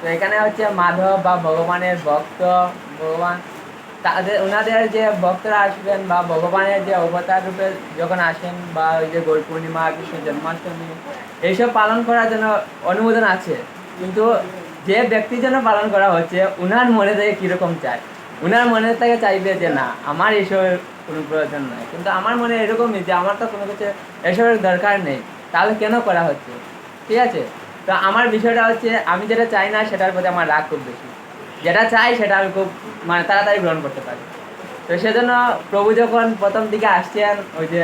তো এখানে হচ্ছে মাধব বা ভগবানের ভক্ত, ভগবান, তাদের, ওনাদের যে ভক্তরা আসবেন বা ভগবানের যে অবতার রূপে যখন আসেন বা ওই যে গৌর পূর্ণিমা, কৃষ্ণ জন্মাষ্টমী, এইসব পালন করার জন্য অনুমোদন আছে। কিন্তু যে ব্যক্তির জন্য পালন করা হচ্ছে, উনার মনে থেকে কীরকম চায়? উনার মনে থেকে চাইবে যে, না, আমার এসবের কোনো প্রয়োজন নয় কিন্তু আমার মনে এরকমই যে, আমার তো কোনো কিছু এসবের দরকার নেই। তাহলে কেন করা হচ্ছে? ঠিক আছে? তো আমার বিষয়টা হচ্ছে, আমি যেটা চাই না, সেটার প্রতি আমার রাগ খুব বেশি। যেটা চাই, সেটা আমি খুব মানে তাড়াতাড়ি গ্রহণ করতে পারি। তো সেজন্য প্রভু যখন প্রথম দিকে আসছেন, ওই যে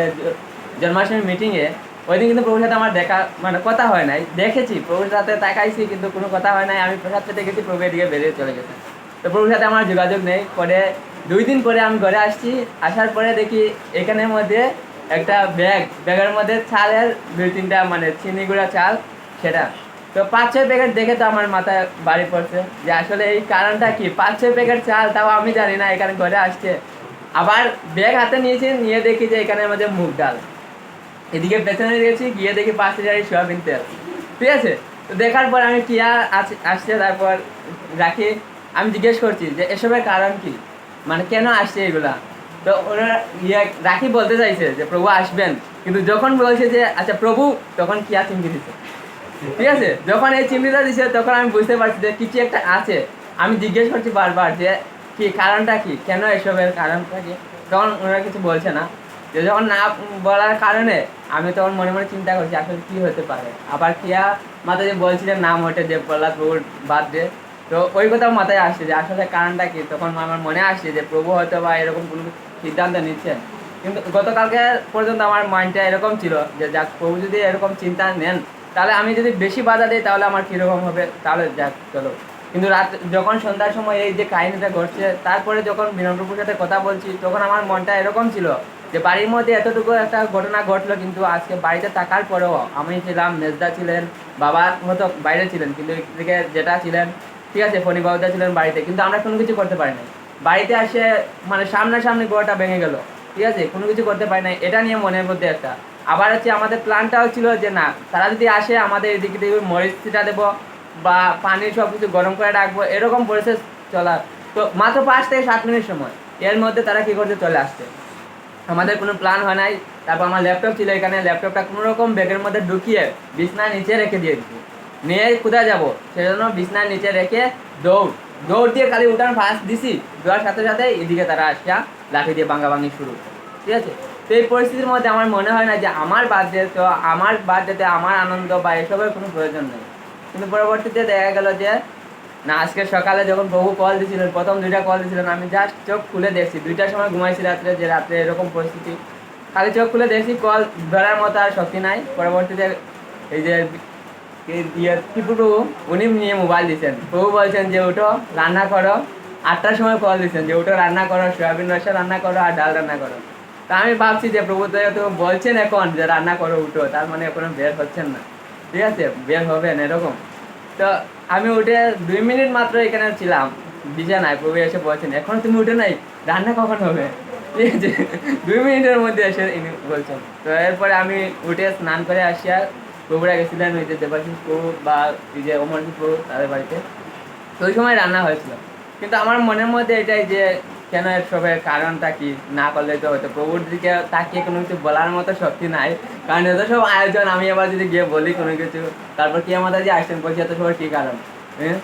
জন্মাষ্টমী মিটিংয়ে ওই দিন কিন্তু প্রভুর সাথে আমার দেখা মানে কথা হয় নাই। দেখেছি, প্রভুর সাথে তাকাইছি, কিন্তু কোনো কথা হয় নাই। আমি প্রসাদ পেতে গেছি প্রভু এদিকে বেরিয়ে চলে গেছে। তো প্রভুর সাথে আমার যোগাযোগ নেই। পরে দুই দিন পরে আমি ঘরে আসছি। আসার পরে দেখি এখানের মধ্যে একটা ব্যাগ, ব্যাগের মধ্যে চালের দুই তিনটা মানে চিনি গুঁড়া চাল, সেটা। তো পাঁচ ছয় প্যাকেট দেখে তো আমার মাথায় বাড়ি পড়ছে যে আসলে এই কারণটা কি? পাঁচ ছয় প্যাকেট চাল, তাও আমি জানি না, এখানে ঘরে আসছে। আবার ব্যাগ হাতে নিয়েছি, নিয়ে দেখি যে এখানে আমাদের মুগ ডাল। এদিকে পেছনে গেছি গিয়ে দেখি পাঁচ হাজার সোয়াবিন তেল। ঠিক আছে? তো দেখার পর আমি কিয়া আস- আসছে, তারপর রাখি। আমি জিজ্ঞেস করছি যে এসবের কারণ কি? মানে কেন আসছে এগুলা? তো ওরা ইয়ে রাখি বলতে চাইছে যে প্রভু আসবেন। কিন্তু যখন বলছে যে আচ্ছা প্রভু, তখন কিয়া চিমকি দিচ্ছে ঠিক আছে? যখন এই চিমনিটা দিছে, তখন আমি বুঝতে পারছি যে কিছু একটা আছে। আমি জিজ্ঞেস করছি বারবার যে কি, কারণটা কি? কেন এসবের কারণটা কি? তখন ওরা কিছু বলছে না। যে যখন না বলার কারণে আমি তখন মনে মনে চিন্তা করছি, আসলে কি হতে পারে? আবার কিয়া মাথায় যে বলছিলেন, নাম ওঠে যে প্রহ্লাদ প্রভুর বাদ দিয়ে তো ওই কথাও মাথায় আসছে যে আসলে কারণটা কি? তখন আমার মনে আসছে যে প্রভু হয়তো বা এরকম কোনো সিদ্ধান্ত নিচ্ছেন। কিন্তু গতকালকে পর্যন্ত আমার মাইন্ডটা এরকম ছিল যে যাক, প্রভু যদি এরকম চিন্তা নেন তাহলে আমি যদি বেশি বাধা দিই, তাহলে আমার কীরকম হবে? তাহলে যাক, চলো। কিন্তু রাত, যখন সন্ধ্যার সময় এই যে কাহিনীটা ঘটছে, তারপরে যখন বিনম্রপুর সাথে কথা বলছি, তখন আমার মনটা এরকম ছিল যে বাড়ির মধ্যে এতটুকু একটা ঘটনা ঘটলো, কিন্তু আজকে বাড়িতে থাকার পরেও আমি ছিলাম, মেজদা ছিলেন, বাবা মতো বাইরে ছিলেন, কিন্তু এদিকে যেটা ছিলেন, ঠিক আছে, ফণি বাবুদা ছিলেন বাড়িতে, কিন্তু আমরা কোনো কিছু করতে পারি নাই বাড়িতে আসে মানে সামনাসামনি গোয়াটা ভেঙে গেল, ঠিক আছে, কোনো কিছু করতে পারি নাই, এটা নিয়ে মনের মধ্যে একটা আবার হচ্ছে আমাদের প্ল্যানটাও ছিল যে না, তারা যদি আসে, আমাদের এদিকে দেখবে মরিচটা দেবো বা পানি সব কিছু গরম করে রাখব, এরকম প্রসেস চলা তো মাত্র পাঁচ থেকে সাত মিনিট সময়। এর মধ্যে তারা কী করছে, চলে আসছে। আমাদের কোনো প্ল্যান হয় নাই। তারপর আমার ল্যাপটপ ছিল এখানে ল্যাপটপটা কোনো রকম ব্যাগের মধ্যে ঢুকিয়ে বিছনার নিচে রেখে দিয়ে দিচ্ছি নিয়ে কোথায় যাব? সেজন্য বিছনার নিচে রেখে দৌড়। দৌড় দিয়ে খালি উঠান ফার্স্ট দিছি। দেওয়ার সাথে সাথে এদিকে তারা আসা লাঠি দিয়ে ভাঙি শুরু। ঠিক আছে? তো এই পরিস্থিতির মধ্যে আমার মনে হয় না যে আমার বার্থডে তো আমার বার্থডেতে আমার আনন্দ বা এসবের কোনো প্রয়োজন নেই। কিন্তু পরবর্তীতে দেখা গেল যে, না, আজকে সকালে যখন প্রভু কল দিয়েছিলেন প্রথম দুইটা কল দিয়েছিলেন আমি জাস্ট চোখ খুলে দেখছি। দুইটার সময় ঘুমাইছি রাত্রে, যে রাত্রে এরকম পরিস্থিতি। খালি চোখ খুলে দেখছি কল ধরার মতো আর শক্তি নাই। পরবর্তীতে এই যে ইয়ে টিপু প্রভু উনি নিয়ে মোবাইল দিয়েছেন প্রভু বলছেন যে ওঠো রান্না করো। আটটার সময় কল দিয়েছেন যে ওঠো রান্না করো, সয়াবিন রসা রান্না করো আর ডাল রান্না করো। তা আমি ভাবছি যে প্রভু তো তো বলছেন এখন যে রান্না করো, উঠো। তার মানে এখনও বের হচ্ছেন না। ঠিক আছে? বের হবেন, এরকম। তো আমি উঠে দুই মিনিট মাত্র এখানে ছিলাম। বিছানায় প্রভু এসে বলছেন, এখন তুমি উঠে নাই? রান্না কখন হবে? ঠিক আছে? দুই মিনিটের মধ্যে এসে ইনি বলছেন। তো এরপরে আমি উঠে স্নান করে আসিয়া প্রভুরা গেছিলেন ওই যে দেবাশিস প্রভু বা ওই যে অমরজিৎ প্রভু তাদের বাড়িতে। তো ওই সময় রান্না হয়েছিল। কিন্তু আমার মনের মধ্যে এটাই যে, কেন এসবের কারণটা কি? না করলে তো হয়তো প্রভুর দিকে তাকিয়ে কোনো কিছু বলার মতো শক্তি নাই। কারণ এত সব আয়োজন, আমি আবার যদি গিয়ে বলি কোনো কিছু, তারপর কি আমাদের যে আসছেন বলছি এত সবার কী কারণ? হ্যাঁ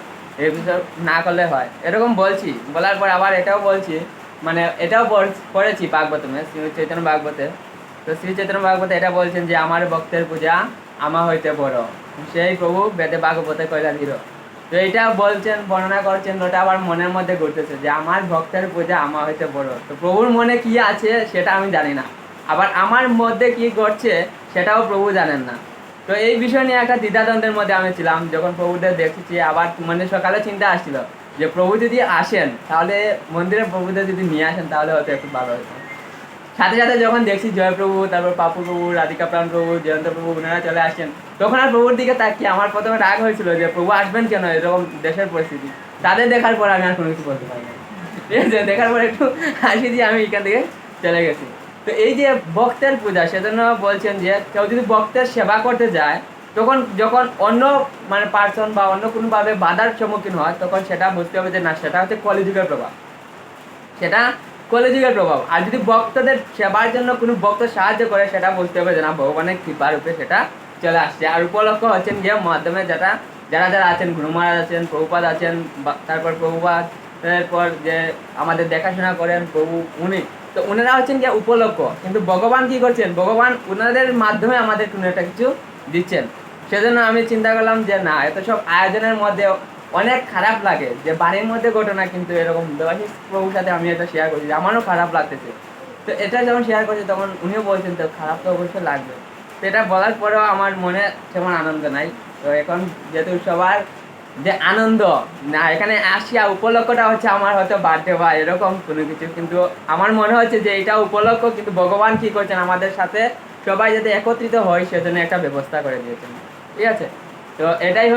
বিষয় না করলে হয়। এরকম বলছি। বলার পর আবার এটাও বলছি। মানে এটাও পড়- পড়েছি ভাগবতমে শ্রী চৈতন্য ভাগবতে। তো শ্রী চৈতন্য ভাগবতে এটা বলছেন যে, আমার ভক্তের পূজা আমা হইতে বড়। সেই প্রভু বেদে ভাগবতে কয়লা ধীর তো এটা বলছেন, বর্ণনা করছেন, ওটা আবার মনের মধ্যে ঘুরতেছে যে আমার ভক্তের পূজা আমা হইতে বড়। তো প্রভুর মনে কি আছে সেটা আমি জানি না। আবার আমার মধ্যে কি ঘটছে সেটাও প্রভু জানেন না। তো এই বিষয় নিয়ে একটা দ্বিধাদ্বন্দ্বের মধ্যে আমি ছিলাম, যখন প্রভুদের দেখেছি আবার মানে সকালে চিন্তা আসছিল যে প্রভু যদি আসেন, তাহলে মন্দিরে প্রভুদের যদি নিয়ে আসেন, তাহলে হয়তো একটু ভালো হতো। সাথে সাথে যখন দেখছি জয়প্রভু, তারপর পাপু প্রভু রাধিকা প্রাণ প্রভু, জয়ন্ত প্রভু, ওনারা চলে আসছেন, তখন আর প্রভুর দিকে তাকিয়ে আমার প্রথমে রাগ হয়েছিল যে প্রভু আসবেন কেন? এরকম দেশের পরিস্থিতি। তাদের দেখার পর আমি আর কোনো কিছু বলতে পারি না। ঠিক আছে? দেখার পর একটু হাসি দিয়ে আমি এখান থেকে চলে গেছি। তো এই যে ভক্তের পূজা, সেজন্য বলছেন যে কেউ যদি ভক্তের সেবা করতে যায়, তখন যখন অন্য মানে পার্সন বা অন্য কোনোভাবে বাধার সম্মুখীন হয়, তখন সেটা বুঝতে হবে যে না, সেটা হচ্ছে কলিযুগের প্রভাব। সেটা কলিযুগের প্রভাব। আর যদি ভক্তদের সেবার জন্য কোনো ভক্ত সাহায্য করে, সেটা বুঝতে হবে যে না ভগবানের কৃপার উপরে সেটা চলে আসছে। আর উপলক্ষ হচ্ছেন গিয়ে মাধ্যমে যেটা যারা যারা আছেন গুরু মহারাজ আছেন, প্রভুপাদ আছেন তারপর প্রভুপাদ এরপর যে আমাদের দেখাশোনা করেন প্রভু, উনি। তো ওনারা হচ্ছেন গিয়ে উপলক্ষ। কিন্তু ভগবান কি করছেন? ভগবান ওনাদের মাধ্যমে আমাদের কোনো একটা কিছু দিচ্ছেন। সেজন্য আমি চিন্তা করলাম যে না, এত সব আয়োজনের মধ্যে অনেক খারাপ লাগে। যে বাড়ির মধ্যে ঘটনা কিন্তু এরকম দেবাশিস প্রভুর সাথে আমি এটা শেয়ার করছি আমারও খারাপ লাগতেছে। তো এটা যখন শেয়ার করছি, তখন উনিও বলছেন, তো খারাপ তো অবশ্যই লাগবে। তো এটা বলার পরেও আমার মনে তেমন আনন্দ নাই। তো এখন যেহেতু সবার যে আনন্দ, না, এখানে আসিয়া উপলক্ষটা হচ্ছে আমার হয়তো বার্থডে বা এরকম কোনো কিছু। কিন্তু আমার মনে হচ্ছে যে এটা উপলক্ষ, কিন্তু ভগবান কি করছেন, আমাদের সাথে সবাই যাতে একত্রিত হয়, সেজন্য একটা ব্যবস্থা করে দিয়েছেন। ঠিক আছে? তো এটাই